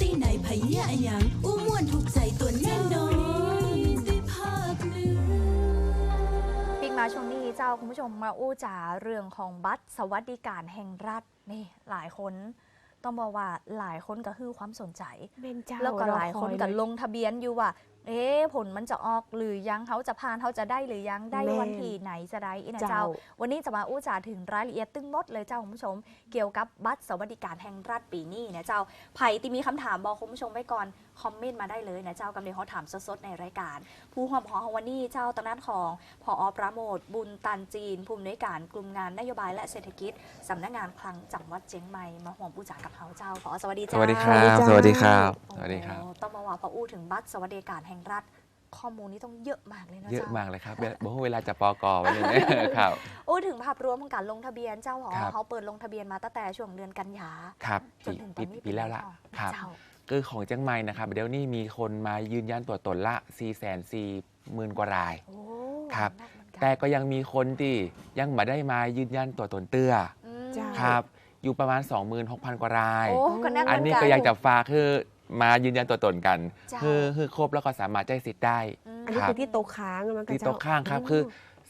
ตี้ไหนไผเนี่ยอะหยังอู้ม่วนถูกใจตัวแน่นอนได้ภาคเหนือ ปิกมาช่วงนี้เจ้าคุณผู้ชมมาอู้จ๋าเรื่องของบัตรสวัสดิการแห่งรัฐนี่หลายคน ต้องบอกว่าหลายคนก็คือความสนใจ เป็นเจ้าแล้วก็หลายคนรอก็เยลงทะเบียนอยู่ว่า เอ๊ะผลมันจะออกหรือยังเขาจะผ่านเขาจะได้หรือยังได้แม่วันที่ไหนจะได้อีนะเจ้าเจ้า วันนี้จะมาอู้จ๋าถึงรายละเอียดตึ้งหมดเลยเจ้าคุณผู้ชม เกี่ยวกับบัตรสวัสดิการแห่งรัฐปีนี้นะเจ้าไผ่ที่มีคำถามบอกคุณผู้ชมไว้ก่อน คอมเมนต์มาได้เลยนะเจ้ากำเนิดเขาถามสดๆในรายการ ผู้ห่วมของวันนี้เจ้าตอนนั้นของพออประโมทบุญตันจีนภูมิในวยการกลุ่มงานนโยบายและเศรษฐกิจสำนักงานคลังจังหวัดเชียงใหม่มาห่วมผู้จ๋ากับเขาเจ้าพอสวัสดีสเจ้าวัสดีครับสสวัวัสสดีดีคครัรับบสวัสดีครับ โอ้ต้องมาว่าพออู้ถึงบัตรสวัสดิการแห่งรัฐข้อมูลนี้ต้องเยอะมากเลยนะเยอะเจ้า มากเลยครับบอกว่าเวลาจะปอกอไว้เลยนะครับอู้ถึงภาพรวมของการลงทะเบียนเจ้าหอครับ เขาเปิดลงทะเบียนมาตั้งแต่ช่วงเดือนกันยาครับจนถึงตอปีนนี้ปีแล้วละเป็นไงครับ เจ้า คือของเจียงใหม่นะครับเดี๋ยวนี้มีคนมายืนยันตัวตนละ4 4 0 0 0 0กว่าราย โอ้ครับนักเหมือนกันแต่ก็ยังมีคนที่ยังไม่ได้มายืนยันตัวตนเตื้ออืมเจ้าครับ อยู่ประมาณ 26,000 กว่าราย โอ้ก็นักเหอัมืนอนนี้กันก็อยากจะฝากคือมายืนยันตัวตนกันเจ้าคือคือครบแล้วก็สามารถใจสิทธิ์ได้มอันนี้ครับ คือที่โต๊ะค้างมันก็ที่เจ้โต๊ะข้างครับคือ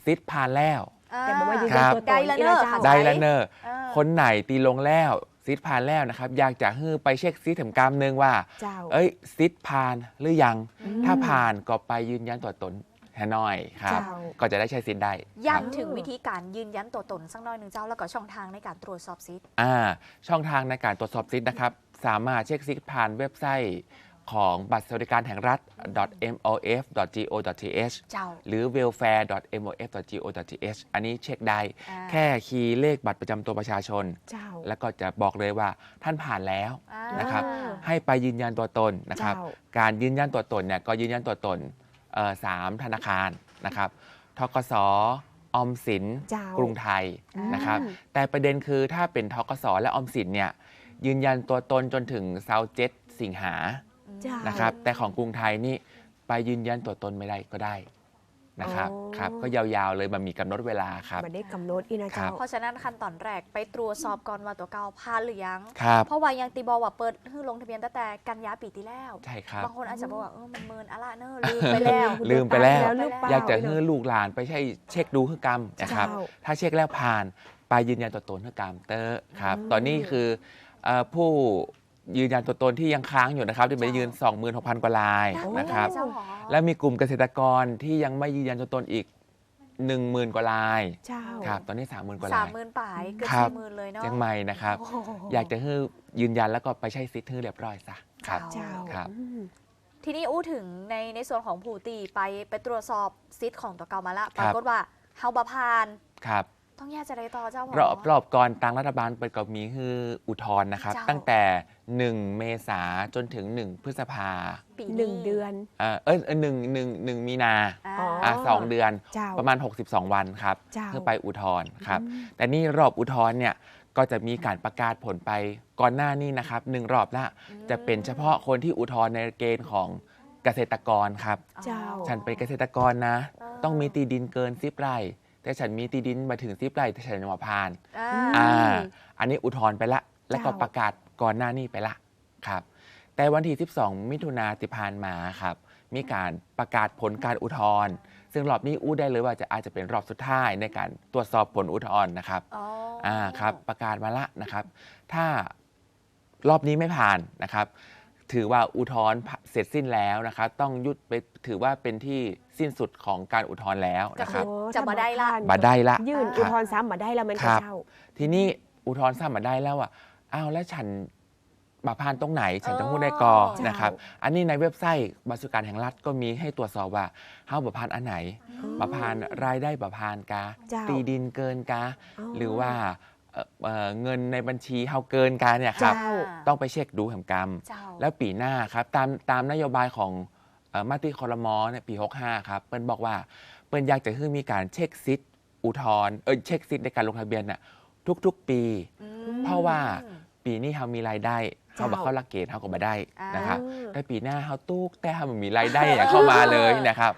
สิทธิ์ผ่านแล้ว แต่บอกว่ายืนครัยันบตัวตนได้แล้วเนอะจ้าค่ะได้แล้วเนอะเออคนไหนตีลงแล้ว ซิดผ่านแล้วนะครับ อยากจะให้ไปเช็คซิดถึงกรรมหนึงว่า เจ้า เอ้ยซิดผ่านหรือยัง อืม ถ้าผ่านก็ไปยืนยันตัวตนให้หน่อยครับ เจ้า ก็จะได้ใช้ซิดได้ครับ ย้ำถึงวิธีการยืนยันตัวตนสักหน่อยหนึ่งเจ้าแล้วก็ช่องทางในการตรวจสอบซิทอ่าช่องทางในการตรวจสอบซิดนะครับ สามารถเช็คซิดผ่านเว็บไซต์ ของบัตรสวัสดิการแห่งรัฐ mof.go.th เจ้า หรือ welfare.mof.go.th อันนี้เช็คได้ อ่า แค่คีย์เลขบัตรประจำตัวประชาชน เจ้า แล้วก็จะบอกเลยว่าท่านผ่านแล้วอ่านะครับให้ไปยืนยันตัวตนนะครับ เจ้า การยืนยันตัวตนเนี่ยก็ยืนยันตัวตนเอ่อสามธนาคารนะครับทกสออมสิน เจ้ากรุงไทยนะครับอืมแต่ประเด็นคือถ้าเป็นทกสและออมสินเนี่ยยืนยันตัวตนจนถึงเซาเจ็ดสิงหา เจ้า นะครับ แต่ของกรุงไทยนี่ไปยืนยันตัวตนไม่ได้ก็ได้นะครับอ๋อ ครับ ก็ยาวๆเลยมันมีกำหนดเวลาครับ มันได้กำหนดอีนะครัเจ้าบเพราะฉะนั้นขั้นตอนแรกไปตรวจสอบก่อนว่าตัวเก่าผ่านหรือยัง ครับ เพราะว่ายังตีบอกว่าเปิดให้ลงทะเบียนตั้งแต่กันยาปีที่แล้ว ใช่ครับ บางคนอาจจะบอกว่าเออมันเมินอะไรเนอะลืมไปแล้วลืมไปแล้วหรือเปล่าอยากจะให้ลูกหลานไปใช้เช็คดูคือกรรมนะครับ เจ้า ถ้าเช็คแล้วผ่านไปยืนยันตัวตนคือกรรมเตอร์ครับ อืม ตอนนี้คือเอ่อผู้ ยืนยันตัวตนที่ยังค้างอยู่นะครับที่ไปยืน 26,000 กว่าลายนะครับเจ้าหอและมีกลุ่มเกษตรกรที่ยังไม่ยืนยันตัวตนอีก 10,000 กว่าลายเจ้า ครับ ตอนนี้ 30,000 กว่าสาลามย หมื่นป่ายเกือบครับ สี่หมื่นเลยเนาะเชียงใหม่นะครับ โอ้โห อยากจะให้ยืนยันแล้วก็ไปใช้สิทธิ์ให้เรียบร้อยซะครับ เจ้าเจ้าครับ อืม ทีนี้อู้ถึงในในส่วนของผู้ตีไปไปตรวจสอบซิทธิ์ของตัวเก่ามาละคปรับรากฏว่าเฮาบพาน ครับ ต้องแยกจะได้ต่อเจ้าหรอบรอบก่อนทางรัฐบาลเปิดก็มีคืออุทธรณ์นะครับ เจ้า ตั้งแต่ 1 เมษาจนถึง 1 พฤษภาปีหนึ่งเดือน เอ่อเอยเอยหนึ่งหนึ่งหนึ่งมีนาอ่า อ๋ออะสองเดือนเจ้า ประมาณ 62 วันครับเจ้า เพื่อไปอุทธรณ์ครับ อืม แต่นี่รอบอุทธรณ์เนี่ยก็จะมีการประกาศผลไปก่อนหน้านี้นะครับหนึ่งรอบละจะเป็นเฉพาะคนที่อุทธรณ์ในเกณฑ์ของเกษตรกรครับเจ้า ฉันเป็นเกษตรกรนะ ต้องมีตีดินเกินซิบไร่ แต่ฉันมีตีดินมาถึงซิบไร่แต่ฉันยังมาผ่านอ่าอ่าอันนี้อุทธรณ์ไปละ แล้วก็เจ้าประกาศก่อนหน้านี้ไปละครับ แต่วันที่ 12 มิถุนาที่ผ่านมาครับ มีการประกาศผลการอุทธรณ์ซึ่งรอบนี้อู้ได้เลยว่าจะอาจจะเป็นรอบสุดท้ายในการตรวจสอบผลอุทธรณ์นะครับอ๋อออ่าครับประกาศมาละนะครับ ถ้ารอบนี้ไม่ผ่านนะครับ ถือว่าอุทธรณ์ เสร็จสิ้นแล้วนะครับต้องยุดไปถือว่าเป็นที่สิ้นสุดของการอุทธรณ์แล้วก็นะคคืรัอบ จะมาได้ละถ้บัได้ละยื่นคอุทรับธรณ์ซ้ำมาได้แล้วมันคก็รับเจ้าทีนี้อุทธรณ์ซ้ำมาได้แล้วอะอ้าวแล้วฉันบาพานตรงไหน ฉันจะพูดได้กอเจ้าน นะครับ อันนี้ในเว็บไซต์บัตรสวัสดิการแห่งรัฐก็มีให้ตรวจสอบว่าเฮาบาพานอันไหน บาพานรายได้บาพานกาเจ้า ตีดินเกินกาอ๋อหรือว่า เอ่อเอ่อเงินในบัญชีเฮาเกินกาเนี่ยครับ เจ้า ต้องไปเช็คดูแห่งกรรม เจ้า แล้วปีหน้าครับตามตามนโยบายของเอ่อมาติคอรมอเนี่ยปี 65 ครับ เปิ้ลบอกว่าเปิ้ลอยากจะให้มีการเช็คซิทธิ์อุทธรณ์เออเช็คซิทธิ์ในการลงทะเบียนน่ะทุกๆปี อืเพราะว่าปีนี้เขามีรายได้เขาบอกเจ้าเขาลักเกณฑ์เขาก็มาได้อ่านนะครับอืมแต่ปีหน้าเขาตู้แต่เขาไม่มีรายได้อย่างเข้ามาเลยนะครับ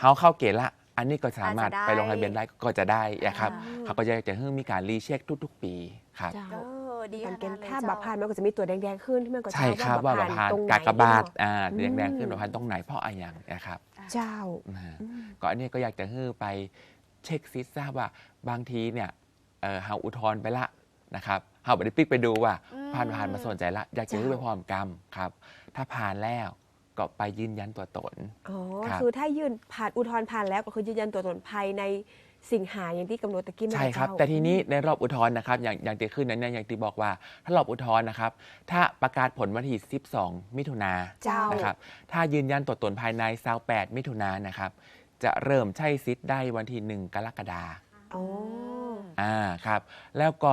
เขาเข้าเกณฑ์ละ อันนี้ก็สามารถอาจจะได้ ไปลงทะเบียนได้ก็จะได้นะครับอ่าเขาก็จะจะให้มีการรีเช็คทุก ๆ ปีครับ เจ้า เออดีการเกณฑ์ขนดลยถ้าเจ้บัพานมันก็จะมีตัวแดงๆขึ้นที่มันก็จะใช่ครับว่าแบบพานตรงไหนกากบาทเนะอ่าอืม แดงๆขึ้นแบบพานตรงไหนเพราะอะไรอย่างนะครับเจ้านะอืม ก็อันนี้ก็อยากจะให้ไปเช็คซิทราบว่าบางทีเนี่ยเอ่อเฮาอุทธรณ์ไปละนะครับเฮาไปได้ปิกไปดูว่าอืมผ่านผ่านมาสนใจละ อยากจะให้ไปพร้อมกรรมครับ ถ้าผ่านแล้ว ก็ไปยืนยันตัวตน อ๋อ ครับ คือถ้ายื่นผ่านอุทธรณ์ผ่านแล้วก็คือยืนยันตัวตนภายในสิงหาอย่างที่กำหนดตะกี้ใช่ครับ เจ้าแต่ทีนี้ในรอบอุทธรณ์นะครับอย่างอย่างที่ขึ้นนั้นเนี่ยอย่างที่บอกว่า ถ้ารอบอุทธรณ์นะครับ ถ้าประกาศผลวันที่ 12 มิถุนายนเจ้า นะครับ ถ้ายืนยันตัวตนภายใน28มิถุนายนนะครับ จะเริ่มใช้สิทธิ์ได้วันที่ 1 กรกฎาคมอ๋อ อ่าครับ แล้วก็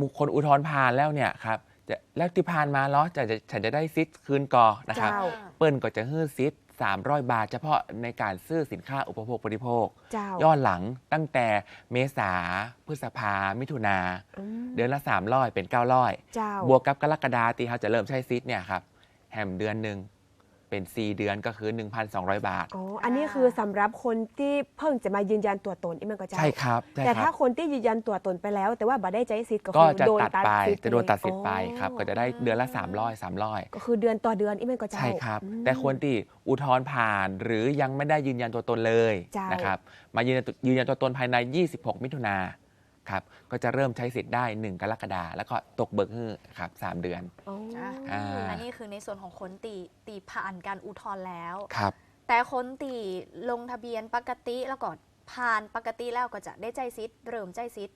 บุคคลอุทธรณ์ผ่านแล้วเนี่ยครับ จะแล้วที่ผ่านมาเนาะจะจะฉันจะได้ซิทธิ์คืนกอนะครับ เจ้า เปิ้ลก็จะฮื้อซิทธิ์300 บาท เฉพาะในการซื้อสินค้าอุปโภคบริโภค เจ้าย้อนหลังตั้งแต่เมษาพฤษภามิถุนา อืมเดือนละ 300 เป็น 900 เจ้าบวกกับกรกฎาตีเขาจะเริ่มใช้ซิทธิ์เนี่ยครับแฮมเดือนหนึ่ง เป็น 4 เดือนก็คือ 1,200 บาท อ๋อ อันนี้คือสำหรับคนที่เพิ่งจะมายืนยันตัวตนอีกมันก็เจ้าใช่ครับใช่แต่คถ้ารับ คนที่ยืนยันตัวตนไปแล้ว แต่ว่าบัได้ใจสิทธิ์ก็ก็คือจะโดนตัดไปสิทธิ์จะโดนตัดสิทธิ์ไปอ๋อครับ ก็จะได้เดือนละ 300 300 ก็คือเดือนต่อเดือนอีกมันก็เจ้าใช่ครับอืมแต่คนที่อุทธรณ์ผ่านหรือยังไม่ได้ยืนยันตัวตนเลยเจ้าน นะครับ มายืนยันตัวยืนยันตัวตนภายใน 26 มิถุนา ครับก็จะเริ่มใช้สิทธิ์ได้ 1 กรกฎาคมแล้วก็ตกเบิกฮื้อครับ3เดือนอ๋ออะอ่าอันนี้คือในส่วนของคนตีตีผ่านการอุทธรณ์แล้ว ครับ แต่คนตีลงทะเบียนปกติแล้วก็ผ่านปกติแล้วก็จะได้ใจซิดเริ่มใจซิด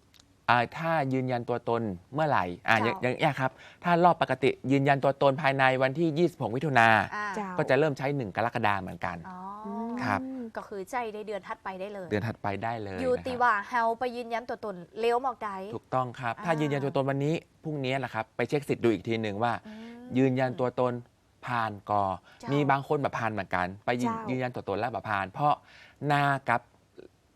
อ่าถ้ายืนยันตัวตนเมื่อไหร่อ่าเจ้า อย่างอย่างอย่างครับ ถ้ารอบปกติยืนยันตัวตนภายในวันที่ 26มิถุนาอ่า เจ้า ก็จะเริ่มใช้ 1 กรกฎาคมเหมือนกัน อ๋อมครับ ก็คือใจได้เดือนถัดไปได้เลยเดือนถัดไปได้เลยอยู่นะตีครับว่าเฮาไปยืนยันตัวตนเลี้ยวหมอกใดถูกต้องครับ ถ้าอ่ายืยืนยันตัวตนวันนี้พรุ่งนี้แหละครับไปเช็คสิทธิ์ดูอีกทีหนึ่งว่าอืมยืนยันตัวตนผ่านกอเจ้ามีมีบางคนแบบผ่านเหมือนกัน ไปยืนเจ้ายืยืนยันตัวตนแล้วแบบผ่าน เพราะหน้ากับ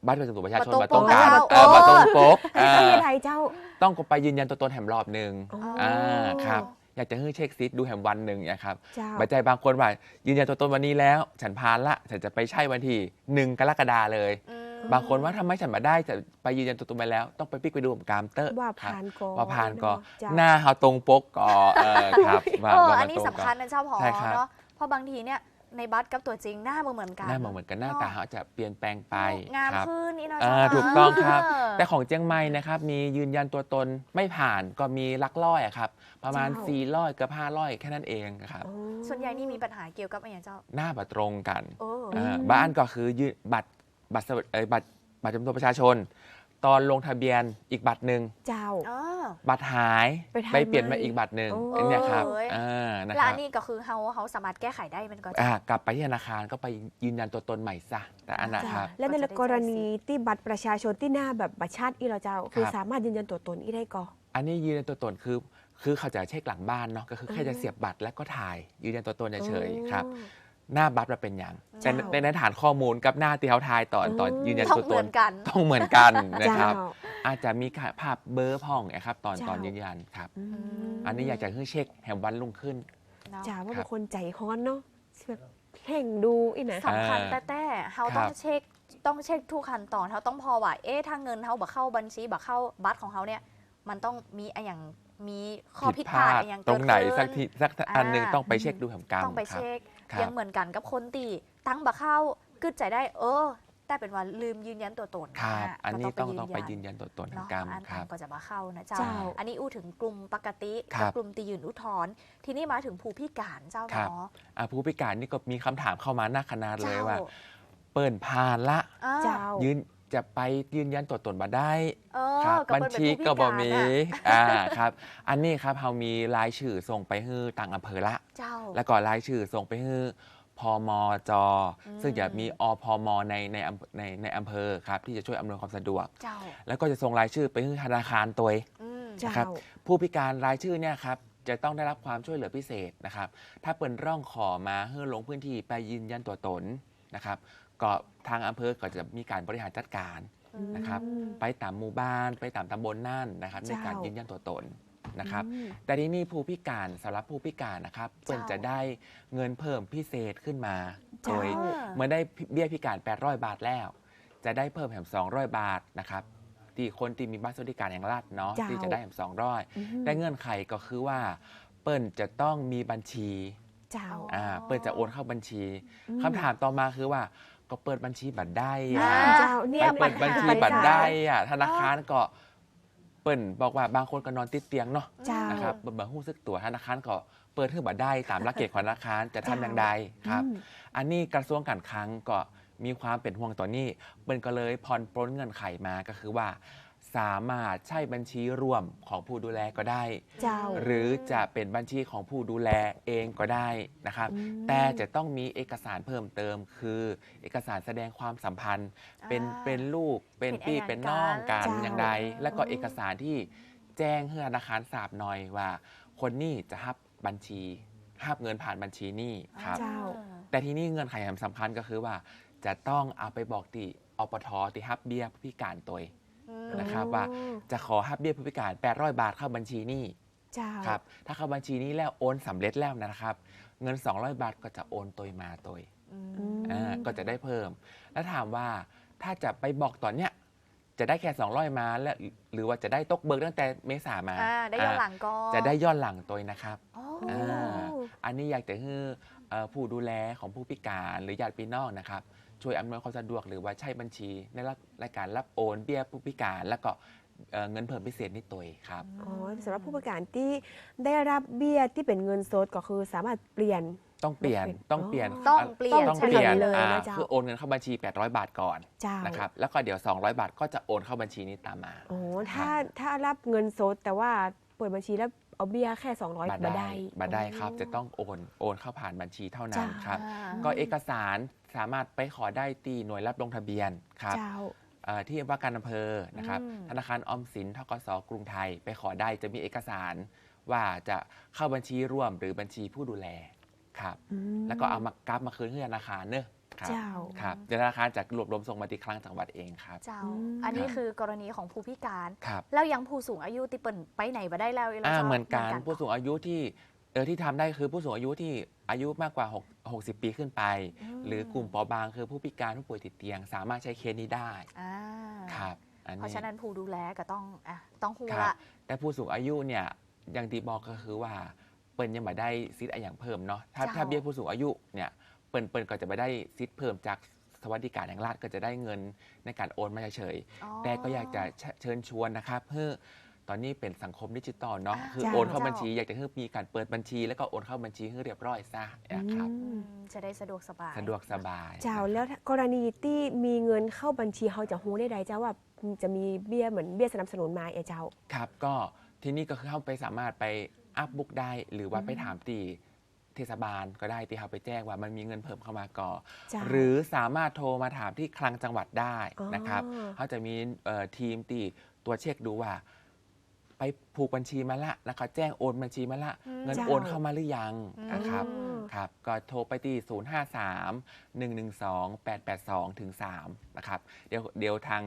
บัตรประจำตัวประชาชนบ่มาตตรรงงปกกันเจ้าเออมาตรงปกไอ้อ่าประเทศไทยเจ้าต้องก็ไปยืนยันตัวตนแหมรอบหนึ่งอ๋ออ่าครับ อยากจะให้เช็คซิทดูแหมวันหนึ่งนะครับเจ้าบัจใจบางคนว่ายืนยันตัวตนวันนี้แล้ว ฉันผ่านละฉันจะไปใช่วันที่หนึ่งกรกฎาเลย อืมบางคนว่าทำไมฉันมาได้จะไปยืนยันตัวตนไปแล้ว ต้องไปปิกไปดูกับกามเตอร์ว่าครับผ่านกอว่าผ่านก็เจ้าหน้าเขาตรงปกก็เออครับว่าเออว่าอัมันนนี้ตรงสำกัคัญน นะเจ้าพอใช่ครับ เนาะเพราะบางทีเนี่ย ในบัตรกับตัวจริงหน้ามันเหมือนกัน หน้าเหมือนกันหน้าตาเขาจะเปลี่ยนแปลงไปงามครับขึ้นนี่เนาะอ่าเจ้าถูกต้องครับเออแต่ของเจียงใหม่นะครับ มียืนยันตัวตนไม่ผ่านก็มีลักร้อยอะครับ ประมาณเจ้า4ร้อยกับ500แค่นั้นเองครับอ๋อส่วนใหญ่นี่มีปัญหาเกี่ยวกับอะไรอย่างเจ้า หน้าบัตรตรงกันโอ้อ่าบ้านก็คือยืนบัตรบัตรสวัสดิเอ่อบัตรบัตรประจำตัวประชาชน ตอนลงทะเบียนอีกบัตรหนึ่งเจ้า อ๋อ บัตรหายไปทำไปเปลี่ยนใหม่มาอีกบัตรหนึ่งโอ้ อันเนี้ยครับเอ้ยอ่านะแล้วคอัรับนนี้ก็คือเขาเขาสามารถแก้ไขได้มันก็จะ อ่ากลับไปที่ธนาคารก็ไปยืนยันตัวตนใหม่ซะแต่อันนะเจ้าครับ และในก็จะได้กรณีที่บัตรประชาชนที่หน้าแบบบัตรชาติอีเราเจ้า คือครับ สามารถยืนยันตัวตนอีได้ก็อันนี้ยืนยันตัวตนคือ คือเขาจะเช็คหลังบ้านเนาะก็คือแค่อืมจะเสียบบัตรแล้วก็ถ่ายยืนยันตัวตนเฉยๆครับ อ๋อ หน้าบัตรมันเป็นอย่างแต่เจ้า ในในฐานข้อมูลกับหน้าที่เขาทายตอนอืมตอนยืนยันต้องตัวเหตมืน อนกัน ต้องเหมือนกันนะครับเจ้าอาจจะมีภาพเบอร์พ่องนะครับตอนเจ้าตอนยืนยันครับอืมอันนี้อยากจะให้เช็คแหมวันรุ่งขึ้น เนาะจ้าว่าครัเป็บนคนใจฮ้อนเนาะแบบเพ่งดูอีนะ สำคัญอ่าแต่แต่เขาครัต้อบงเช็คต้องเช็คทุกขั้นตอนเขาต้องพอว่าเอ๊ะถ้าเงินเขาบักเข้าบัญชีบักเข้าบัตรของเขาเนี่ยมันต้องมีอะไรอย่างมีข้อผิดพลาดอะไรอย่างตรเกิดงไหนขึ้นสักทีสักอันหนึ่งอ่า ต้องไปเช็คดูแหมกรรมต้องไปครับ เช็ค ครับยังเหมือนกันกับคนตีตั้งบักเข้ากึดใจได้ เออ แต่เป็นว่าลืมยืนยันตัวตนครับะอันนี้ต้องก็ต้องไปยืนยันตัวตนแห่งเนาะกรรมอันครัอับ นก็จะมาเข้านะเจ้า เจ้า อันนี้อู้ถึงกลุ่มปกติครักับบกลุ่มตียืนอุทธรณ์ทีนี้มาถึงผู้พิการเจ้าครับ เนาะอ่าผู้พิการนี่ก็มีคำถามเข้ามาหน้าคณะเลยเจ้าว่า เปิดผ่านละ อ่า เจ้า ยืน จะไปยืนยันตัวตนมาได้เอครัอบก็บัญเปิ้ลเป็นชีผู้พิก็บ่การมีน่ะอ่าครับ อันนี้ครับเรามีรายชื่อส่งไปให้ต่างอำเภอละ เจ้า แล้วก็รายชื่อส่งไปให้พมจอืมซึ่งจะมีอพมในในอำในในอำเภอครับ ที่จะช่วยอำนวยความสะดวก เจ้าแล้วก็จะส่งรายชื่อไปให้ธนาคารตัวเอง อืม เจ้า นะครับผู้พิการรายชื่อเนี่ยครับจะต้องได้รับความช่วยเหลือพิเศษนะครับ ถ้าเปิดร่องขอมาเพื่อลงพื้นที่ไปยืนยันตัวตนนะครับ ก็ทางอำเภอก็จะมีการบริหารจัดการนะครับอืมไปตามหมู่บ้าน ไปตามตำบลนั่นนะครับ ในเจ้าการยืนยันตัวตนนะครับอืมแต่ที่นี่ผู้พิการสำหรับผู้พิการนะครับเปิ่นจะได้เงินเพิ่มพิเศษขึ้นมาเจ้าโดยเมื่อได้เบี้ยพิการ 800 บาทแล้ว จะได้เพิ่มแถม200 บาทนะครับที่คนที่มีบัตรสวัสดิการแห่งรัฐเนาะเจ้าที่จะได้สองร้อยอืมแต่เงื่อนไขก็คือว่าเปิ้ลจะต้องมีบัญชีเจ้าอ่าเปิ้ลจะโอนเข้าบัญชีอืมคำถามต่อมาคือว่า ก็เปิดบัญชีบัตรได้อ่าอะเจ้าเนี่ยไปเปิดบัญชีปัญหาบัตรได้อะธนาคารก็เปิ้ลบอกว่าบางคนก็นอนติดเตียงเนาะเจ้า นะครับเบิ่งหู้ซึกตัวธนาคารก็เปิดให้บัตรได้ตามหลักเกณฑ์ของธนาคารจะทำอย่างใดครับอืมอันนี้กระทรวงการคลังก็มีความเป็นห่วงตัวนี้เปิ้ลก็เลยผ่อนปลนเงินไขมาก็คือว่า สามารถใช้บัญชีร่วมของผู้ดูแลก็ได้ เจ้า หรือจะเป็นบัญชีของผู้ดูแลเองก็ได้นะครับ อืมแต่จะต้องมีเอกสารเพิ่มเติม คือ เอกสารแสดงความสัมพันธ์ เป็นอ่าเป็นลูกเป็นเป็นพี่อะไรเป็นน้องกันเจ้า อย่างใดแล้วก็อืม เอกสารที่แจ้งให้ธนาคารทราบหน่อยว่า คนนี้จะรับบัญชีรับเงินผ่านบัญชีนี่ครับ เจ้า แต่ที่นี่เงื่อนไขสำคัญก็คือว่า จะต้องเอาไปบอกที่อปทที่ฮับเบี้ยผู้พิการตัวอืม นะครับว่าจะขอฮับเบี้ยผู้พิการ 800 บาทเข้าบัญชีนี่เจ้าครับถ้าเข้าบัญชีนี้แล้วโอนสำเร็จแล้วนะครับ เงิน 200 บาทก็จะโอนตัวมาตัวอืมอืมอ่าก็จะได้เพิ่ม แล้วถามว่าถ้าจะไปบอกตอนเนี้ยจะได้แค่ 200 มาแล้วหรือว่าจะได้ตกเบิกตั้งแต่เมษามาอ่าได้ย้อนหลังก็อ่าจะได้ย้อนหลังตัวนะครับอ๋อโอ้อ่าอันนี้อยากจะให้เอ่อผู้ดูแลของผู้พิการหรือญาติพี่น้องนะครับ ช่วยอำนวยความสะดวกหรือว่าใช้บัญชีในรายการรับโอนเบี้ยผู้พิการ แล้วก็เอ่อเงินเพิ่มพิเศษนี่ตัวครับ อ๋อสำหรับผู้ประกันที่ได้รับเบี้ยที่เป็นเงินสดก็คือสามารถเปลี่ยน ต้องเปลี่ยนอ๋อต้องเปลี่ยนต้องเปลี่ยนต้องใช่เปลี่ยนเลยอ่านะเจ้า คือโอนเงินเข้าบัญชี 800 บาทก่อนเจ้านะครับแล้วก็เดี๋ยว 200 บาทก็จะโอนเข้าบัญชีนี้ตามมา โอ้ถ้าถ้ารับเงินสดแต่ว่าเปิดบัญชีแล้วเอาเบี้ยแค่ 200บัตรบาทได้ได้บัตรได้ครับ จะต้องโอนโอนเข้าผ่านบัญชีเท่านั้นจ้า ครับอ่าก็เอกสาร สามารถไปขอได้ตีหน่วยรับลงทะเบียนครับเจ้าเอ่อที่ว่าการอำเภอนะครับอืม ธนาคารออมสินทกสกรุงไทย ไปขอได้จะมีเอกสาร ว่าจะเข้าบัญชีร่วมหรือบัญชีผู้ดูแลครับ อืม แล้วก็เอามากราฟมาคืนให้ธนาคารเนอะครับเจ้า ครับเดี๋ยวธนาคารจะรวบรวมส่งมาที่คลังจังหวัดเองครับ เจ้า อืม อันนี้คือกรณีของผู้พิการ ครับแล้วยังผู้สูงอายุที่เปิ่นไปไหนมาได้แล้วหรอ่าจ้าเหมือนกันผู้สูงอายุที่ เออที่ทำได้คือผู้สูงอายุที่อายุมากกว่า6 60 ปีขึ้นไปมหรือกลุ่มเปราะบางคือผู้พิการผู้ป่วยติดเตียง สามารถใช้เคสนี้ได้อ่าครับอันเพนี้ราะฉะนั้นผู้ดูแลก็ต้องอะต้องหูครับละ แต่ผู้สูงอายุเนี่ยอย่างที่บอกก็คือว่าเปิ้ลยังไม่ได้ซิทธิ์อะไรอย่างเพิ่มเนาะถ้าเจ้า ถ้าเบี้ยผู้สูงอายุเนี่ยเปิ้ลเปิ้ลก็จะไม่ได้ซิทธิ์เพิ่มจากสวัสดิการแห่งรัฐก็จะได้เงินในการโอนมาเฉยอ๋อๆแต่ก็อยากจะเชเชิญชวนนะครับเพื่อ ตอนนี้เป็นสังคมดิจิตอลเนาะอ่า คือเจ้าโอนเข้าบัญชี อยากจะให้มีการเปิดบัญชี แล้วก็โอนเข้าบัญชีให้เรียบร้อยซะนะครับอือืมมจะได้สะดวกสบาย สะดวกสบายเจ้าแล้วกรณีที่มีเงินเข้าบัญชีเขาจะฮู้ได้ใดเจ้าว่าจะมีเบี้ยเหมือนเบี้ยสนับสนุนมาเอเจ้า ครับก็ที่นี่ก็คือเข้าไปสามารถไปอัพบุ๊กได้ หรือว่าไปถามตีเทศบาลก็ได้ที่เขาไปแจ้งว่ามันมีเงินเพิ่มเข้ามาก่อ เจ้า หรือสามารถโทรมาถามที่คลังจังหวัดได้นะครับ อ๋อ เขาจะมีเอ่อทีมที่ตัวเช็คดูว่า ไปผูกบัญชีมาละแล้วก็แจ้งโอนบัญชีมาละ อืม เงินเจ้าโอนเข้ามาหรือยังอืมนะครับอืม ครับ ก็โทรไปที่ 0 5 3 1 1 2 8 8 2ถึง3นะครับ เดี๋ยวเดี๋ยวทาง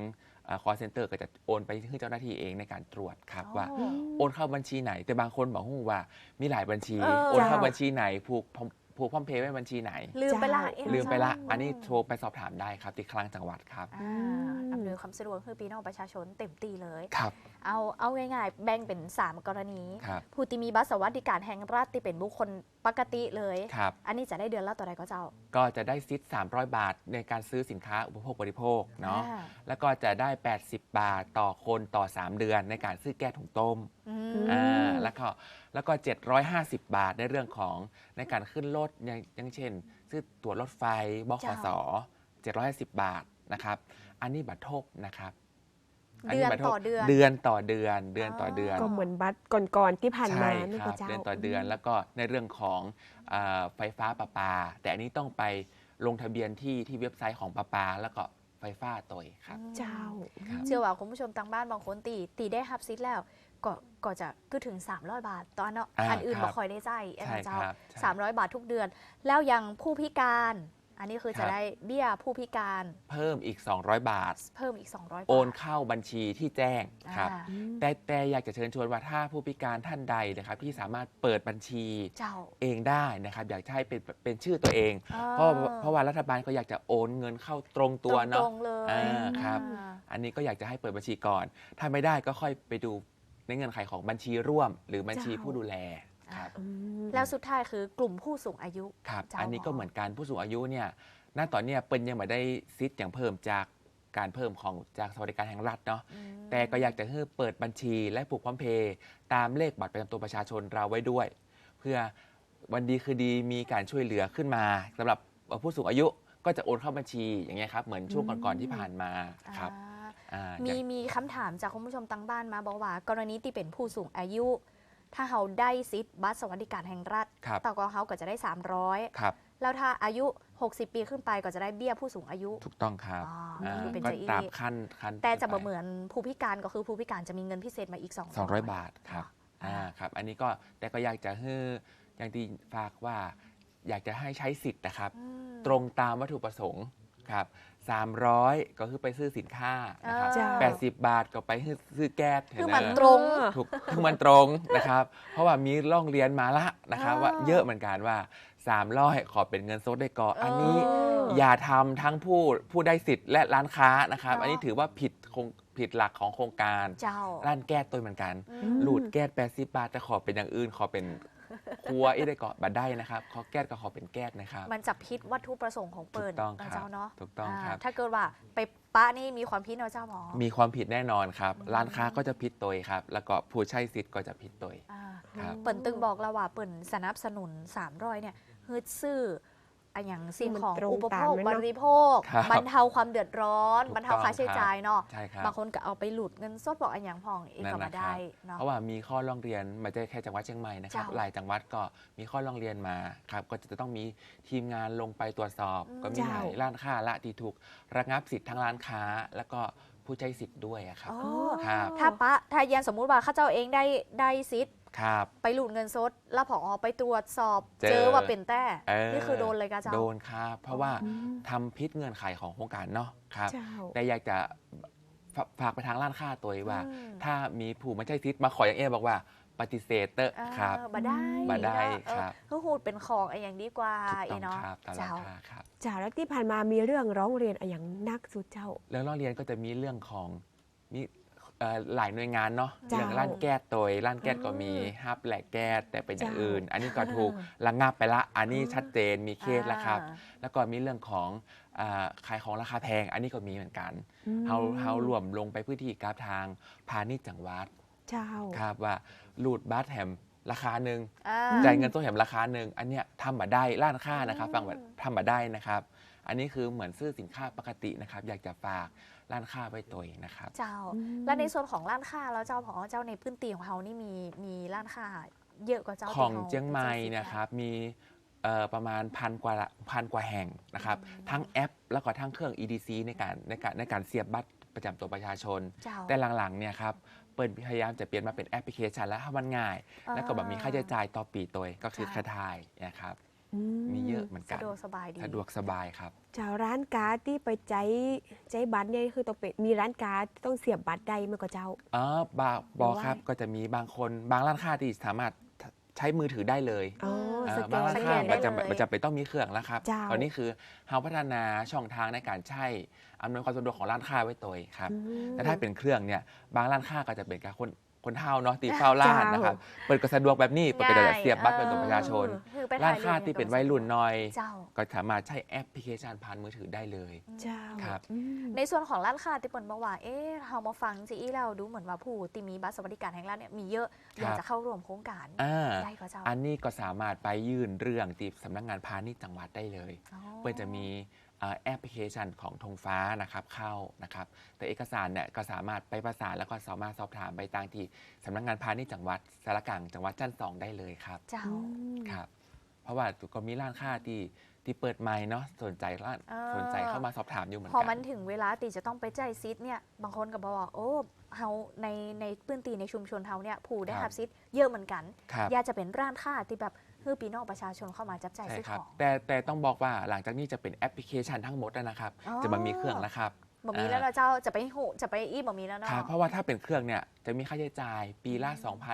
คอเซ็นเตอร์ก็จะโอนไปที่เจ้าหน้าที่เองในการตรวจครับว่าอ๋อโอนเข้าบัญชีไหน แต่บางคนบอกว่ามีหลายบัญชี เออ โอนเข้าเจ้าบัญชีไหนผูกพร้อม ผูกพร้อมเพย์ไว้บัญชีไหน ลืมไปละเจ้าเอ๊ลืมไปละเจ้าอันนี้โทรไปสอบถามได้ครับที่คลังจังหวัดครับอ่าอำนวยความสะดวกคือพี่น้องประชาชนเต็มตีเลย ครับ เอาเอาง่ายๆ แบ่งเป็น 3 กรณี ครับ ผู้ที่มีบัตรสวัสดิการแห่งรัฐที่เป็นบุคคลปกติเลย ครับ อันนี้จะได้เดือนละต่อใดก็เจ้าก็จะได้ซิท300 บาทในการซื้อสินค้าอุปโภคบริโภคเนาะ อ่าแล้วก็จะได้ 80 บาทต่อคนต่อ 3 เดือนในการซื้อแก้ถุงต้ม อืมมอ่าแล้วก็แล้วก็ 750 บาทในเรื่องของในการขึ้นรถอย่างอย่างเช่น ซื้อตั๋วรถไฟบขส750 บาทนะครับ อันนี้บัตรทบนะครับเดือนบัตรทบต่อเดือน เดือนต่อเดือนเดือนต่อเดือน ก็เหมือนบัตรก่อนๆที่ผ่านมาใช่นี่คก็รับเจ้า เดือนต่อเดือนแล้วก็ในเรื่องของเออไฟฟ้าประปา แต่อันนี้ต้องไปลงทะเบียนที่ที่เว็บไซต์ของประปา แล้วก็ไฟฟ้าตัวเองครับ เจ้าครับเชื่อว่าคุณผู้ชมทางบ้านบางคนตีตีได้ฮับซิทแล้ว ก็ก็จะก็ถึง 300 บาทตอนเนาะอ่าอันอื่นครับบ่คอยได้ใจอันใช่นั้นเจ้าครับใช่ 300 บาททุกเดือน แล้วยังผู้พิการ อันนี้คือครัจะบได้เบี้ยผู้พิการเพิ่มอีก 200 บาท เพิ่มอีก 200บาทโอนเข้าบัญชีที่แจ้งครับ อ่าแต่แต่อยากจะเชิญชวนว่าถ้าผู้พิการท่านใดนะครับที่สามารถเปิดบัญชีเจ้าเองได้นะครับอยากจะให้เป็นเป็นชื่อตัวเองอ่าเพราะเพราะว่ารัฐบาลก็อยากจะโอนเงินเข้าตรงตัวตเนาะ รงๆเลยอ่าครับ อ่า อันนี้ก็อยากจะให้เปิดบัญชีก่อน ถ้าไม่ได้ก็ค่อยไปดู ในเงื่อนไขของบัญชีร่วม หรือบัญชีเจ้าผู้ดูแลครับอืมแล้วสุดท้ายคือกลุ่มผู้สูงอายุครับ เจ้าอันนี้ก็หมอเหมือนกันผู้สูงอายุเนี่ยณตอนเนี้ยเปิ้ลยังไม่ได้ซิทธิ์อย่างเพิ่มจากการเพิ่มของจากสวัสดิการแห่งรัฐเนาะ อืมแต่ก็อยากจะให้เปิดบัญชีและผูกพร้อมเพย์ตามเลขบัตรประจำตัวประชาชนเราไว้ด้วย เพื่อวันดีคือดีมีการช่วยเหลือขึ้นมาสำหรับผู้สูงอายุก็จะโอนเข้าบัญชีอย่างเงี้ยครับเหมือนช่วงก่อนๆที่ผ่านมาครับ อ่าอ่า มีอย่างมีคำถามจากคุณผู้ชมตั้งบ้านมาบอกว่า กรณีที่เป็นผู้สูงอายุ ถ้าเขาได้สิทธิ์บัตรสวัสดิการแห่งรัฐครับต่อก็เขาก็จะได้ 300ครับแล้วถ้าอายุ 60 ปีขึ้นไปก็จะได้เบี้ยผู้สูงอายุ ถูกต้องครับอ๋ออ่าคือเป็นก็จะอีตามขั้นขั้นแต่จะขึ้บ่นไปเหมือนผู้พิการก็คือผู้พิการจะมีเงินพิเศษมาอีก200 200 บาทครับอ่าอ่าครับ อันนี้ก็แต่ก็อยากจะให้อย่างที่ฝากว่าอยากจะให้ใช้สิทธิ์นะครับอืมตรงตามวัตถุประสงค์ครับ 300 ก็คือไปซื้อสินค้านะครับเจ้า80บาทก็ไปซื้อแก๊สคือเห็มันไหตรง ถูกคือมันตรงนะครับ เพราะว่ามีร่องเรียนมาละนะครับอ่าว่าเยอะเหมือนกันว่า300ขอเป็นเงินสดได้ก่อนอันนี้เอออย่าทำทั้งผู้ผู้ได้สิทธิ์และร้านค้านะครับเนาะอันนี้ถือว่าผิดโครงผิดหลักของโครงการ เจ้า ร้านแก้ตัวเหมือนกัน อืม หลุดแก้80บาทจะขอเป็นอย่างอื่น ขอเป็น ครัวอีได้เกาะบัดได้นะครับขอแก้ก็ขอเป็นแก้นะครับ มันจะพิษวัตถุประสงค์ของเปิดถูกต้องครับเจ้าเนาะถูกต้องาครับ ถ้าเกิดว่าไปป้านี่มีความพิษเนาะเจ้าหมอ มีความผิดแน่นอนครับอืมร้านค้าก็จะผิดตัวครับ แล้วก็ผู้ใช้สิทธิ์ก็จะผิดตัวอ่าครับเปิ่นตึงบอกแล้วว่าเปิ่นสนับสนุน300เนี่ยฮึดซื้อ อันอย่างสิ่งของมันตรงอุปตาโภมคนั้นเนอะบริโภคครับบรรเทาความเดือดร้อน ถูกบรรเทาค่าใช้ต้องครับจ่ายเนาะใช่ครับ บางคนก็เอาไปหลุดเงินสดบอกอันอย่างพองเองนั่นก็นะมาได้เนาะ เพราะว่ามีข้อร้องเรียนไมาใช่แค่จังหวัดเชียงใหม่นะครับ เจ้าหลายจังหวัดก็มีข้อร้องเรียนมาครับก็จะต้องมีทีมงานลงไปตรวจสอบ อืม ก็มีเจ้าหลายร้านค้าละที่ถูกระงับสิทธิ์ทั้งร้านค้า แล้วก็ผู้ใช้สิทธิ์ด้วยอะครับ อ๋อ ครับ ถ้าปะถ้ายันสมมุติว่าข้าเจ้าเองได้ได้ซิทธิ์ ครับ ไปหลุดเงินสดแล้วผอไปตรวจสอบเจอเจอว่าเป็นแต่เออ นี่คือโดนเลยกะเจ้า โดนครับ เพราะว่าอืม ทำพิษเงื่อนไขของโครงการเนาะครับ เจ้า แต่อยากจะฝฝากไปทางร้านค้าตัวเองว่า อืม ถ้ามีผู้ไม่ใช่ทิศมาขออย่างเอบอกว่าปฏิเสธเตอะอ่าครับ บ่ได้บ่ได้เนาะเออครับคือหูดเป็นของไอ้อย่างดีกว่าถูกไอ้ต้องเนาะครับตามราเจ้าคาครับเจ้าแล้วที่ผ่านมามีเรื่องร้องเรียนอะไรอย่างนักสุดเจ้าเรื่องร้องเรียนก็จะมีเรื่องของมี เอ่อหลายหน่วยงานเนาะเจ้าเรื่องร้านแก๊สตัวร้านแก๊สก็มีอืมฮับแหลกแก๊สแต่เป็นอย่างเจ้า อื่น อันนี้ก็ถูกระงับไปละ อันนี้อืมชัดเจนมีเคสแล้วครับ อ่าแล้วก็มีเรื่องของอ่าขายของราคาแพง อันนี้ก็มีเหมือนกันอืมเฮาเฮารวมลงไปพื้นที่กับทางพาณิชย์จังหวัดเจ้า ครับว่ารูดบัตรแถมราคาหนึ่ง อ่า จ่ายเงินต้นแถมราคาหนึ่งอันเนี้ยทำมาได้ร้านค้านะครับอืมฟังแบบทำมาได้นะครับ อันนี้คือเหมือนซื้อสินค้าปกตินะครับ อยากจะฝาก ร้านค้าไว้ตัวเองนะครับ เจ้าอืมและในส่วนของร้านค้าแล้วเจ้าผอเจ้าในพื้นที่ของเขานี่มีมีร้านค้าเยอะกว่าเจ้าของที่ขาเจียงใหม่เจ้าสิทธิ์นะครับมีเอ่อประมาณพันกว่าพันกว่าแห่งนะครับ ทั้งแอป แล้วก็ทั้งเครื่อง EDC ในการในการในการเสียบบัตรประจำตัวประชาชนเจ้าแต่หลังๆเนี่ยครับเปิดพยายามจะเปลี่ยนมาเป็นแอปพลิเคชันแล้วถ้ามันง่าย แล้วก็แบบมีค่าใช้จ่ายต่อปีตัวเองก็คือค่ะค่าทายนะครับ อืมีเยอะเหมือนกัสะนดวกสบายดีสะดวกสบายครับเจ้าร้านการ์ดที่ไปใจใจบัตรเนี่ยคือต้องเป็นมีร้านการ์ดต้องเสียบบัตรได้เมื่อก็เจ้าอ๋อบาบอครับหรือว่าก็จะมีบางคนบางร้านค้าที่สามารถใช้มือถือได้เลยอ๋อเอ่สอแกบางนร้านสแกค้านได้มันจะเลย มันจะไปต้องมีเครื่องแล้วครับเจ้า ตอนนี้คือเฮาพัฒนาช่องทางในการใช้อำนวยความสะดวกของร้านค้าไว้ตัวเองครับ อืมแต่ถ้าเป็นเครื่องเนี่ยบางร้านค้าก็จะเป็นการคน คนเท่าเนาะตีเฝ้าร้านนะครับเปิดก็สะดวกแบบนี้เปิดก็จะเสียบบัตรเป็นตัวประชาชนเออคือไปร้านถ่ยค้าที่เป็นวัยรุ่นหน่อยเจ้าก็สามารถใช้แอปพลิเคชันผ่านมือถือได้เลยเจ้าครับอืมในส่วนของร้านค้าที่เปิดบอกว่าเอ๊ะเรามาฟังจีอีเราดูเหมือนว่าผู้ที่มีบัตรสวัสดิการแห่งรัฐเนี่ยมีเยอะครับอยากจะเข้าร่วมโครงการอ่าได้ก็เจ้าอันนี้ก็สามารถไปยื่นเรื่องที่สำนักงานพาณิชย์จังหวัดได้เลยอ๋อเพื่อจะมีเอ่อ แอปพลิเคชันของธงฟ้านะครับเข้านะครับ แต่เอกสารเนี่ยก็สามารถไปประสานแล้วก็สามารถสอบถามไปตางที่สำนักงานพาณิชย์จังหวัดสารกลางจังหวัดจันทร์สองได้เลยครับเจ้าอืมครับ เพราะว่าก็มีร้านค้าที่ที่เปิดใหม่เนาะสนใจร้านเออ สนใจเข้ามาสอบถามอยู่เหมือนพอกัมันถึงเวลาตีจะต้องไปจ่ายซิทเนี่ย บางคนก็บอกว่าโอ้เฮาในในพื้นที่ในชุมชนเฮาเนี่ยผู้ได้ครับรับซิทเยอะเหมือนกัน ครับ อยากจะเป็นร้านค้าที่แบบ เพื่อปีนอกประชาชนเข้ามาจับจ่ายใช่ซื้อคขรับอง แต่แต่ต้องบอกว่าหลังจากนี้จะเป็นแอปพลิเคชันทั้งหมดแล้วนะครับ อ๋อ จะมามีเครื่องนะครับบ่มีแล้วเนาะเจ้าจะไปหูจะไปอีบ่มีแล้วเนาะ ครับเพราะว่าถ้าเป็นเครื่องเนี่ยจะมีค่าใช้จ่ายปีละ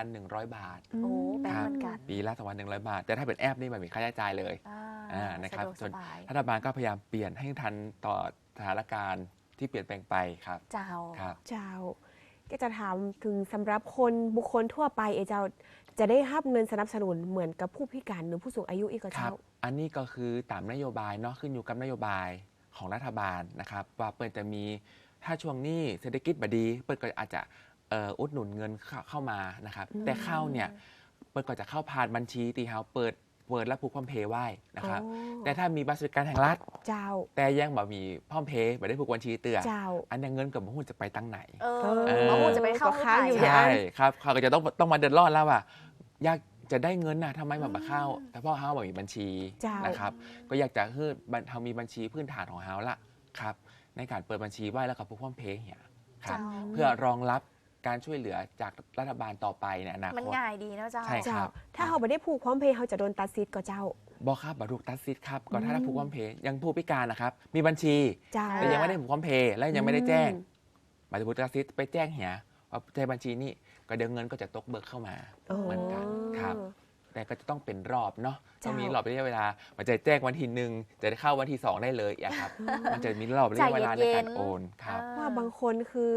2,100 บาท โอ้แปลงเหมือนกันปีละ2,100 บาท แต่ถ้าเป็นแอปนี่มันมีค่าใช้จ่ายเลย อ่าอ่านะครับ สะดวกส่สวนบายรัฐบาลก็พยายามเปลี่ยนให้ทันต่อสถานการณ์ที่เปลี่ยนแปลงไปครับเจ้า ครับ เจ้าก็จะถามถึงสำหรับคนบุคคลทั่วไปเอเจ้าจะได้รับเงินสนับสนุนเหมือนกับผู้พิการหรือผู้สูงอายุอีกก็ครัเจ้า บ อันนี้ก็คือตามนโยบายเนาะขึ้นอยู่กับนโยบายของรัฐบาลนะครับ ว่าเปิดจะมีถ้าช่วงนี้เศรษฐกิจบดี เปิดก็อาจจะเอ่ออุดหนุนเงินเข้าเข้ามานะครับ อืม แต่เข้าเนี่ยเปิดก็จะเข้าผ่านบัญชีตีเฮาเปิด เปิดและผูกพร้อมเพย์ไว้นะครับอ๋อแต่ถ้ามีบัตรสวัสดิการแห่งรัฐ เจ้า แต่ยังบ่มีพร้อมเพย์ไม่ได้ผูกบัญชีเตือเจ้า อันนี้เงินกับมหุ้นจะไปตั้งไหน เออเออ มะม่วงจะไปเข้าก็ค้างอยู่ไหนเนี่ใช่ครับเขาก็จะต้องต้องมาเดือดร้อนแล้วว่าอยากจะได้เงินนะทำไมแบบมาเข้า แต่พ่อเฮาแบบมีบัญชีเจ้าน นะครับ ก็อยากจะให้บันเฮามีบัญชีพื้นฐานของเฮาละครับ ในการเปิดบัญชีไว้แล้วกับพวกพ่อมเพย์เนี่ยครับเจ้าเพื่อรองรับ การช่วยเหลือจากรัฐบาลต่อไปในอนามันคตง่ายดีเนาะเจ้า ใช่เจ้าครับถ้าเขาไม่ได้ผูกพร้อมเพย์เขาจะโดนตัดสิทธิ์ก็เจ้า บอกครับบรรลุตัดสิทธิ์ครับก็ถ้าอืมถ้าผูกพร้อมเพย์ยังผู้พิการนะครับ มีบัญชี เจ้า แต่ยังไม่ได้ผูกพร้อมเพย์และยังไม่ได้แจ้งอืมบัตรผูกตัดสิทธิ์ไปแจ้งเหียว่าใจบัญชีนี้ก็เดี๋ยวเงินก็จะตกเบิกเข้ามาเหมือนกันครับ แต่ก็จะต้องเป็นรอบเนาะเจ้าต้องมีรอบระยะเวลามันจะแจ้งวันที่หนึ่งจะได้เข้าวันที่สองได้เลยอะครับมันจะมีรอบระยะเวลาในการโอนครับ ว่าบางคนคือ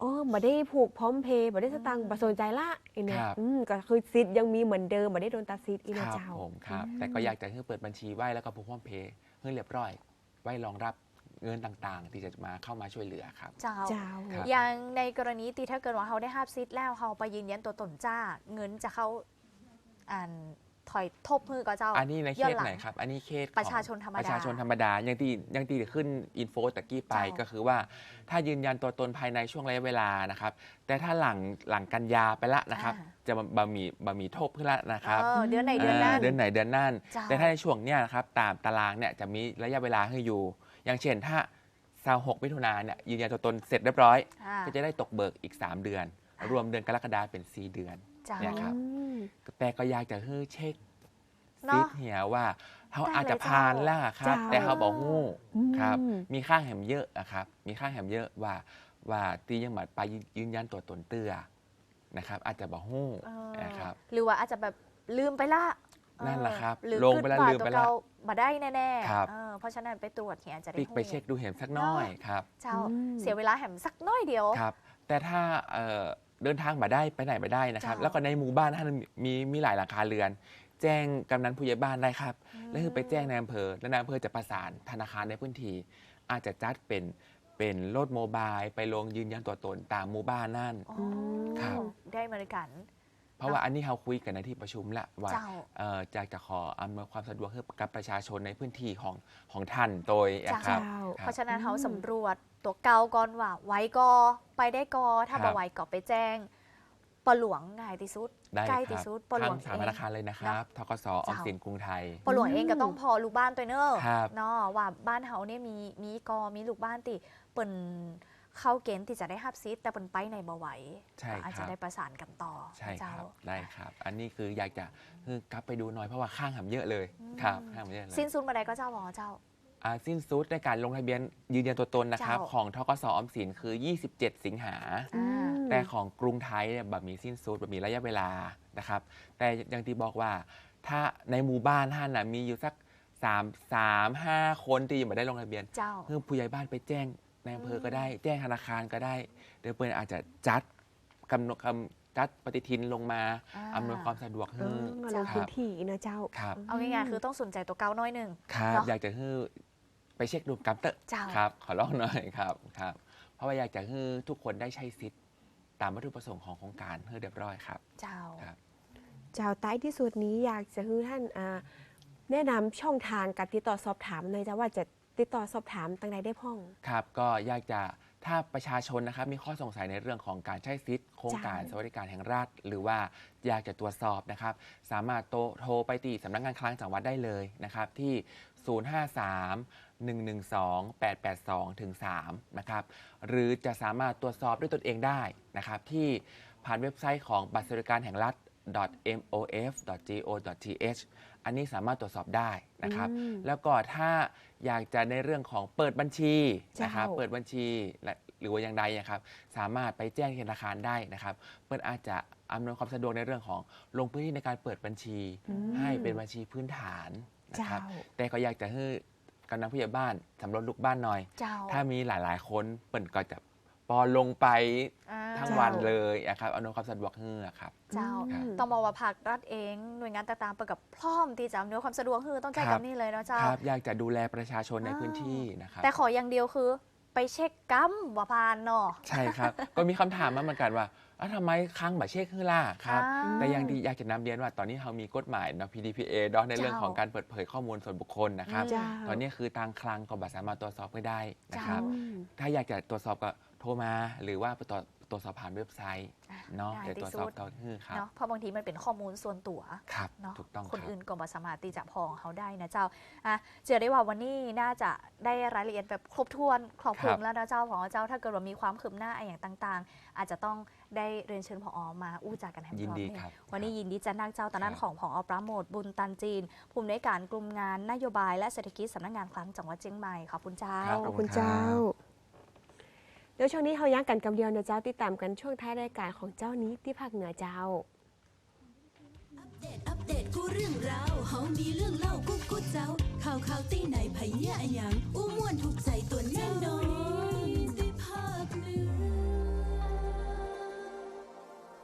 เออมาได้ผูกพร้อมเพย์มาได้สตังค์มาสนใจละไอเนี่ยครับ อืมก็คือสิทธิ์ยังมีเหมือนเดิมมาได้โดนตัดสิทธิ์อีคนะรับเจ้า ผมครับ อืม แต่ก็อยากจะให้เปิดบัญชีไว้แล้วก็ผูกพร้อมเพย์ให้เรียบร้อย ไว้รองรับเงินต่างๆ ที่จะมาเข้ามาช่วยเหลือครับ เจ้า เจ้า ครับ อย่างในกรณีที่ถ้าเกิดว่าเขาได้ห้าบซิทแล้วเขาไปยืนยันตัวตนจ้าเงินจะเข้าอ่าน ถอยทบมือก็เจ้าอันนี้ในเคย้อสนหลังไหนครับ อันนี้เคสของประชาชนธรรมดาประชาชนธรรมดาอย่างที่อย่างที่ขึ้นอินโฟตะกี้ไปเจ้าก็คือว่า ถ้ายืนยันตัวตนภายในช่วงระยะเวลานะครับ แต่ถ้าหลังหลังกันยาไปละนะครับ จะบะหมี่บะหมี่โทบเพื่อละนะครับเออเดือนไหนเดือนนั้นาเดือนไหนเดือนนั่นเจ้าแต่ถ้าในช่วงเนี้ยนะครับตามตารางเนี่ยจะมีระยะเวลาให้อยู่ อย่างเช่นถ้าสาหกมิถุนาเนี่ยยืนยันตัวตนเสร็จเรียบร้อยอ่าก็จะได้ตกเบิกอีก 3 เดือน รวมเดือนกรกฎาเป็น 4 เดือนเจ้า เนี่ยครับอืมแต่ก็อยากจะให้เช็คเนาะซิดเหียว่าเขาได้เลยอาจจะผ่านแล้วอะครับ เจ้า แต่เขาบอกงู้อืม ครับ มีค่าแหมเยอะอะครับ มีค่าแหมเยอะว่าว่าตียังหมัดไปยืนยันตัวตนเตือนะครับ อาจจะบอกงู้เออนะครับ หรือว่าอาจจะแบบลืมไปละนั่นแหละครับเออหรือลงไปแล้วขึ้นลืมไปแล้วตัวเก่ามาได้แน่ๆครับเออเพราะฉะนั้นไปตรวจเหียจะได้ปิกไปรู้เช็คดูเห็นสักหน้อยครับ เจ้าอืม เสียเวลาแหมสักน้อยเดียว ครับ แต่ถ้าเอ่อ เดินทางมาได้ไปไหนมาได้นะครับ เจ้า แล้วก็ในหมู่บ้านท่านมีมีหลายหลังคาเรือน แจ้งกำนันผู้ใหญ่บ้านได้ครับแล้วคือไปแจ้งในอำเภอแล้วนายอำเภอจะประสานธนาคารในพื้นที่อาจจะจัดเป็นเป็นรถโมบายไปลงยืนยันตัวตนตามหมู่บ้านนั่น อ๋อครับ ได้เหมือนกัน เพราะว่าอันนี้เราคุยกันในที่ประชุมละว่าเจ้า เอ่อจะจะขออำนวยความสะดวกให้กับประชาชนในพื้นที่ของของท่านโดยเจ้าครับเจ้าคเพรับราะฉะนั้นเขาอืม สำรวจตัวเก่าก่อนว่าไว้ก็ไปได้ก็ถ้าครับ บ่ไหวก็ไปแจ้งปหลวงง่ายที่สุด ได้ใกล้คที่รับสุดปหลทาวงงสามเอธงนาคารเลยนะครับทกสออมสินกรุงไทยปหลวงเองก็อืมต้องพอลูกบ้านตัวเนอะครับ เนาะว่าบ้านเฮาเนี่ยมีมีกอมีลูกบ้านติเปิ่น เข้าเกณฑ์ที่จะได้ฮับซิทแต่เปิ่นไปในบ่ไหวใช่ก็อาจคจะรับได้ประสานกันต่อใช่คเจ้ารับได้ครับ อันนี้คืออยากจะคือกลับไปดูหน่อยเพราะว่าข้างหำเยอะเลยครับข้างหำเยอะเลยสิ้นสุดมาได้ก็เจ้าหมอเจ้าอ่าสิ้นสุดในการลงทะเบียนยืนยันตัวตนนะครับเจ้าของทกสออมสินคือ 27 สิงหาอ่าแต่ของกรุงไทยเนี่ยแบบมีสิ้นสุดแบบมีระยะเวลานะครับ แต่อย่างที่บอกว่า ถ้าในหมู่บ้านท่านนะมีอยู่สัก3 3 5 คนที่ยังไม่ได้ลงทะเบียนเจ้าเพื่อผู้ใหญ่บ้านไปแจ้ง ในอำเภอก็ได้แจ้งธนาคารก็ได้เดี๋ยวเพื่อนอาจจะจัดกำหนดกำจัดปฏิทินลงมาอ่า อำนวยความสะดวกเอให้อมาลงคพื้รับนที่นะเจ้าครับเอาง่ายๆคือต้องสนใจตัวเก่าน้อยหนึ่ง ครับเนาะอยากจะให้ไปเช็คดูกัมเตอร์เจ้า ครับ ขอร้องหน่อยครับครับ เพราะว่าอยากจะให้ทุกคนได้ใช้สิทธิ์ตามวัตถุประสงค์ของโครงการให้เรียบร้อยครับ เจ้า ครับ เจ้าใต้ที่สุดนี้อยากจะให้ท่านอ่าแนะนำช่องทางการติดต่อสอบถามเลยจ้าว่าจะ ติดต่อสอบถามตั้งใดได้พ่อง ครับ ก็อยากจะถ้าประชาชนนะครับมีข้อสงสัยในเรื่องของการใช้สิทธิ์โครงการจ้ะสวัสดิการแห่งรัฐหรือว่าอยากจะตรวจสอบนะครับ สามารถโทรโทรไปที่สำนักงานคลังจังหวัดได้เลยนะครับ ที่ 053 112 882ถึง3นะครับ หรือจะสามารถตรวจสอบด้วยตนเองได้นะครับ ที่ผ่านเว็บไซต์ของบัตรสวัสดิการแห่งรัฐ mof.go.th อันนี้สามารถตรวจสอบได้นะครับ อืมแล้วก็ถ้าอยากจะในเรื่องของเปิดบัญชีนะครับ เจ้า เปิดบัญชีและหรือว่าอย่างใดนะครับ สามารถไปแจ้งธนาคารได้นะครับเปิดอาจจะอำนวยความสะดวกในเรื่องของลงพื้นที่ในการเปิดบัญชี อืม ให้เป็นบัญชีพื้นฐานนะครับเจ้าแต่ก็อยากจะให้กำนันผู้ใหญ่บ้านสำรวจลูกบ้านหน่อย เจ้า ถ้ามีหลายๆ คนเปิดก็จะ ปอลงไปอ่าทั้งวันเลยนะครับอำนวยความสะดวกให้ครับ เจ้าอืม ต้องบอกว่าภาครัฐเองหน่วยงานต่างๆเปิดกับพร้อมที่จะอำนวยความสะดวกคือต้องใจครักับ บนี่เลยเนาะเจ้า ครับอยากจะดูแลประชาชนในอ้าว พื้นที่นะครับ แต่ขออย่างเดียวคือไปเช็คกัมว่าพานเนาะใช่ครับ ก็มีคำถามมาเหมือนกันว่าอ้าวทำไมครั้งบัตรเช็คคือล่ะครับ อ่า แต่ยังดีอยากจะนำเรียนว่าตอนนี้เรามีกฎหมายเนาะ PDPA เนาะในเรื่องเจ้าของการเปิดเผยข้อมูลส่วนบุคคลนะครับอืมเจ้าตอนนี้คือทางคลังก็บัตรสามารถตรวจสอบไม่ได้นะครับเจ้าอืมถ้าอยากจะตรวจสอบก็โทรมาหรือว่าไปตรวจตรวจสอบผ่านเว็บไซต์อะเนาะง่ายเดี๋ยวตรวจที่สอบสุดต่อฮือครับ เนาะเพราะบางทีมันเป็นข้อมูลส่วนตัว ครับ เนาะถูกต้องคนรับ อื่นก็บ่สามารถที่จะพอของเขาได้นะเจ้าอะเชื่อได้ว่าวันนี้น่าจะได้รายละเอียดแบบครบถ้วนครอบคลุมแล้วนะเจ้าของเจ้าถ้าเกิดว่ามีความคืบหน้าอะไรอย่างต่าง ๆ อาจจะต้องได้เรียนเชิญผอมาอู้จากันให้ยินดีพร้อมครับ วันนี้ยินดีจะนักเจ้าตอนนั้นครับ ของผอปราโมทบุญตันจีนภูมิในการกลุ่มงานนโยบายและเศรษฐกิจสำนักงานคลังจังหวัดเชียงใหม่ขอบคุณเจ้า ครับขอบคุณเจ้า เดี๋ยวช่วงนี้เขาย่างกันกำเดียวนะเจ้าติดตามกันช่วงท้ายรายการของเจ้านี้ที่ภาคเหนือเจ้า อัปเดต อัปเดต กูเรื่องราวเฮามีเรื่องเล่ากูกูเจ้า ข่าวข่าวตีไหนไผเหี้ยอะหยังอู้ม่วนถูกใจตัวแน่นอน